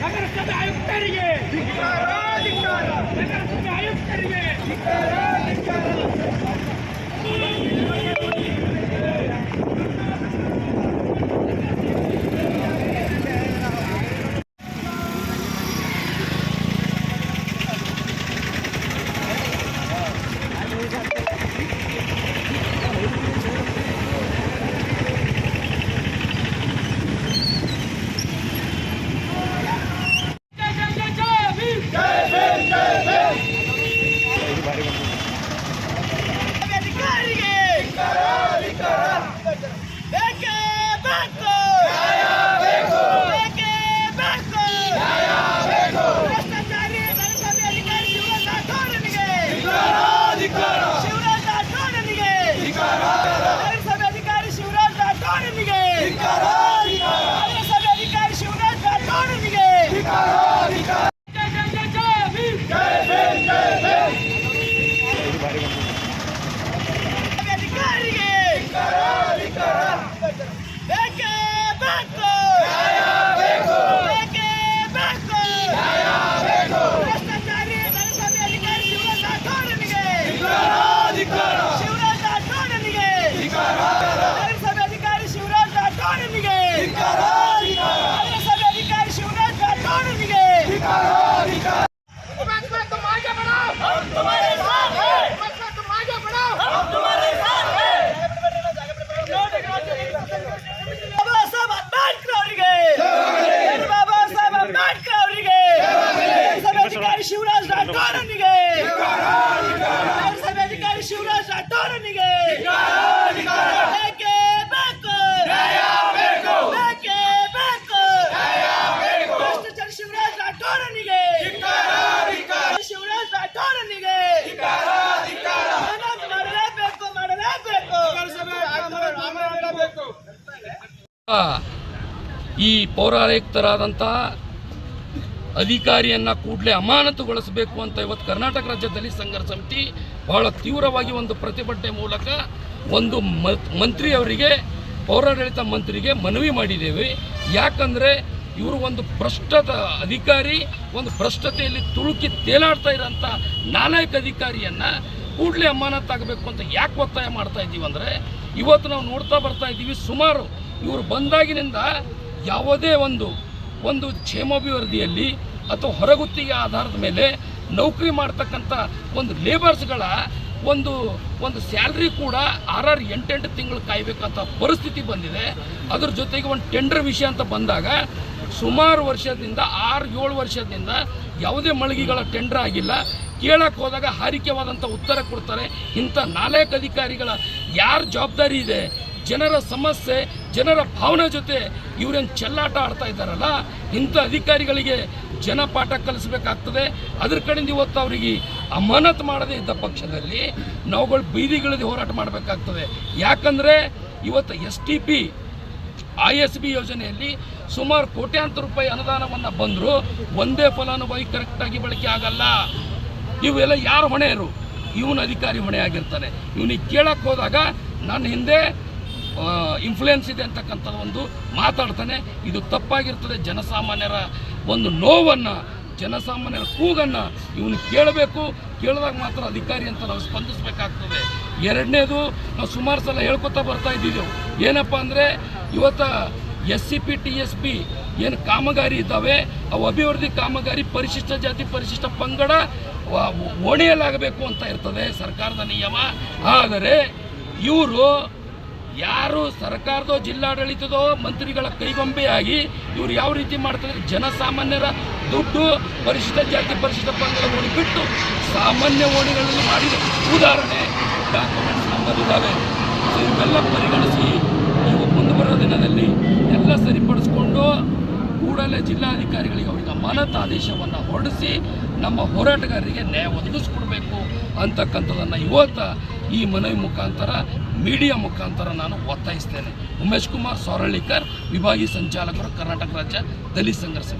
ನಗರಸಭೆ ಆಯುಕ್ತರಿಗೆ ನಗರಸಭೆ ಆಯುಕ್ತರಿಗೆ ಈ ಪೌರಾಯುಕ್ತರಾದಂಥ ಅಧಿಕಾರಿಯನ್ನ ಕೂಡಲೇ ಅಮಾನತುಗೊಳಿಸಬೇಕು ಅಂತ ಇವತ್ತು ಕರ್ನಾಟಕ ರಾಜ್ಯ ದಲಿತ ಸಂಘರ್ಷ ಸಮಿತಿ ಬಹಳ ತೀವ್ರವಾಗಿ ಒಂದು ಪ್ರತಿಭಟನೆ ಮೂಲಕ ಒಂದು ಮಂತ್ರಿ ಮಂತ್ರಿಯವರಿಗೆ ಪೌರಾಡಳಿತ ಮಂತ್ರಿಗೆ ಮನವಿ ಮಾಡಿದ್ದೇವೆ. ಯಾಕಂದರೆ ಇವರು ಒಂದು ಭ್ರಷ್ಟದ ಅಧಿಕಾರಿ, ಒಂದು ಭ್ರಷ್ಟತೆಯಲ್ಲಿ ತುಳುಕಿ ತೇಲಾಡ್ತಾ ಇರೋಂಥ ನಾಲಾಯಕ ಅಧಿಕಾರಿಯನ್ನು ಕೂಡಲೇ ಅಮಾನತಾಗಬೇಕು ಅಂತ ಯಾಕೆ ಒತ್ತಾಯ ಮಾಡ್ತಾ ಇದ್ದೀವಿ ಅಂದರೆ, ಇವತ್ತು ನಾವು ನೋಡ್ತಾ ಬರ್ತಾ ಇದ್ದೀವಿ ಸುಮಾರು ಇವರು ಬಂದಾಗಿನಿಂದ ಯಾವುದೇ ಒಂದು ಒಂದು ಕ್ಷೇಮಾಭಿವೃದ್ಧಿಯಲ್ಲಿ ಅಥವಾ ಹೊರಗುತ್ತಿಗೆ ಆಧಾರದ ಮೇಲೆ ನೌಕರಿ ಮಾಡ್ತಕ್ಕಂಥ ಒಂದು ಲೇಬರ್ಸ್ಗಳ ಒಂದು ಒಂದು ಸ್ಯಾಲ್ರಿ ಕೂಡ ಆರಾರು ಎಂಟೆಂಟು ತಿಂಗಳು ಕಾಯಬೇಕಂತ ಪರಿಸ್ಥಿತಿ ಬಂದಿದೆ. ಅದ್ರ ಜೊತೆಗೆ ಒಂದು ಟೆಂಡರ್ ವಿಷಯ ಅಂತ ಬಂದಾಗ ಸುಮಾರು ವರ್ಷದಿಂದ, ಆರು, ಏಳು ವರ್ಷದಿಂದ ಯಾವುದೇ ಮಳಿಗೆಗಳ ಟೆಂಡರ್ ಆಗಿಲ್ಲ. ಕೇಳಕ್ಕೆ ಹೋದಾಗ ಹಾರಿಕೆವಾದಂಥ ಉತ್ತರ ಕೊಡ್ತಾರೆ. ಇಂಥ ನಾಲ್ಕು ಅಧಿಕಾರಿಗಳ ಯಾರ ಜವಾಬ್ದಾರಿ ಇದೆ? ಜನರ ಸಮಸ್ಯೆ, ಜನರ ಭಾವನೆ ಜೊತೆ ಇವರೇನು ಚೆಲ್ಲಾಟ ಆಡ್ತಾ ಇದ್ದಾರಲ್ಲ, ಇಂಥ ಅಧಿಕಾರಿಗಳಿಗೆ ಜನ ಪಾಠ ಕಲಿಸಬೇಕಾಗ್ತದೆ. ಅದ್ರ ಕಡೆಯಿಂದ ಇವತ್ತು ಅವರಿಗೆ ಅಮಾನತ್ ಮಾಡದೇ ಇದ್ದ ಪಕ್ಷದಲ್ಲಿ ನಾವುಗಳು ಬೀದಿಗಿಳಿದು ಹೋರಾಟ ಮಾಡಬೇಕಾಗ್ತದೆ. ಯಾಕಂದರೆ ಇವತ್ತು S T P, I S B ಯೋಜನೆಯಲ್ಲಿ ಸುಮಾರು ಕೋಟ್ಯಾಂತರ ರೂಪಾಯಿ ಅನುದಾನವನ್ನು ಬಂದರೂ, ಒಂದೇ ಫಲಾನುಭವಿ ಕರೆಕ್ಟಾಗಿ ಬಳಕೆ ಆಗಲ್ಲ. ಇವೆಲ್ಲ ಯಾರು ಹೊಣೆಯರು? ಇವನ ಅಧಿಕಾರಿ ಹೊಣೆ ಆಗಿರ್ತಾನೆ ಇವನಿಗೆ ಕೇಳಕ್ಕೆ ಹೋದಾಗ ನನ್ನ ಹಿಂದೆ ಇನ್ಫ್ಲುಯೆನ್ಸ್ ಇದೆ ಅಂತಕ್ಕಂಥದ್ದು ಒಂದು ಮಾತಾಡ್ತಾನೆ. ಇದು ತಪ್ಪಾಗಿರ್ತದೆ. ಜನಸಾಮಾನ್ಯರ ಒಂದು ನೋವನ್ನು, ಜನಸಾಮಾನ್ಯರ ಕೂಗನ್ನು ಇವನು ಕೇಳಬೇಕು. ಕೇಳಿದಾಗ ಮಾತ್ರ ಅಧಿಕಾರಿ ಅಂತ ನಾವು ಸ್ಪಂದಿಸಬೇಕಾಗ್ತದೆ. ಎರಡನೇದು, ನಾವು ಸುಮಾರು ಸಲ ಹೇಳ್ಕೊತಾ ಬರ್ತಾ ಇದ್ದಿದ್ದೆವು ಏನಪ್ಪ ಅಂದರೆ, ಇವತ್ತು S C P T S P ಏನು ಕಾಮಗಾರಿ ಇದ್ದಾವೆ, ಅವು ಅಭಿವೃದ್ಧಿ ಕಾಮಗಾರಿ, ಪರಿಶಿಷ್ಟ ಜಾತಿ, ಪರಿಶಿಷ್ಟ ಪಂಗಡ ಓಣಿಯಲ್ಲಾಗಬೇಕು ಅಂತ ಇರ್ತದೆ ಸರ್ಕಾರದ ನಿಯಮ. ಆದರೆ ಇವರು ಯಾರು ಸರ್ಕಾರದೋ ಜಿಲ್ಲಾಡಳಿತದೋ ಮಂತ್ರಿಗಳ ಕೈಗೊಂಬೆಯಾಗಿ ಇವ್ರು ಯಾವ ರೀತಿ ಮಾಡ್ತಾರೆ? ಜನಸಾಮಾನ್ಯರ ದುಡ್ಡು ಪರಿಶಿಷ್ಟ ಜಾತಿ ಪರಿಶಿಷ್ಟ ಪಂಗಡ ಓಣಿ ಬಿಟ್ಟು ಸಾಮಾನ್ಯ ಓಣಿಗಳಲ್ಲಿ ಮಾಡಿದ. ಉದಾಹರಣೆ ಡಾಕ್ಯುಮೆಂಟ್ಸ್ ನಮ್ಮಲ್ಲಿದ್ದಾವೆ ಸೊ ಇವೆಲ್ಲ ಪರಿಗಣಿಸಿ ನೀವು ಮುಂದೆ ದಿನದಲ್ಲಿ ಎಲ್ಲ ಸರಿಪಡಿಸ್ಕೊಂಡು ಕೂಡಲೇ ಜಿಲ್ಲಾಧಿಕಾರಿಗಳಿಗೆ ಅವರಿಗೆ ಅಮಾನತ್ ಆದೇಶವನ್ನು ಹೊರಡಿಸಿ ನಮ್ಮ ಹೋರಾಟಗಾರರಿಗೆ ನ್ಯಾಯ ಒದಗಿಸ್ಕೊಡ್ಬೇಕು ಅಂತಕ್ಕಂಥದ್ದನ್ನು ಇವತ್ತು ಈ ಮನವಿ ಮುಖಾಂತರ ಮೀಡಿಯಾ ಮುಖಾಂತರ ನಾನು ಒತ್ತಾಯಿಸ್ತೇನೆ. ಉಮೇಶ್ ಕುಮಾರ್ ಸೌರಳ್ಳಿಕರ್ ವಿಭಾಗೀಯ ಸಂಚಾಲಕರು, ಕರ್ನಾಟಕ ರಾಜ್ಯ ದಲಿತ ಸಂಘರ್ಷ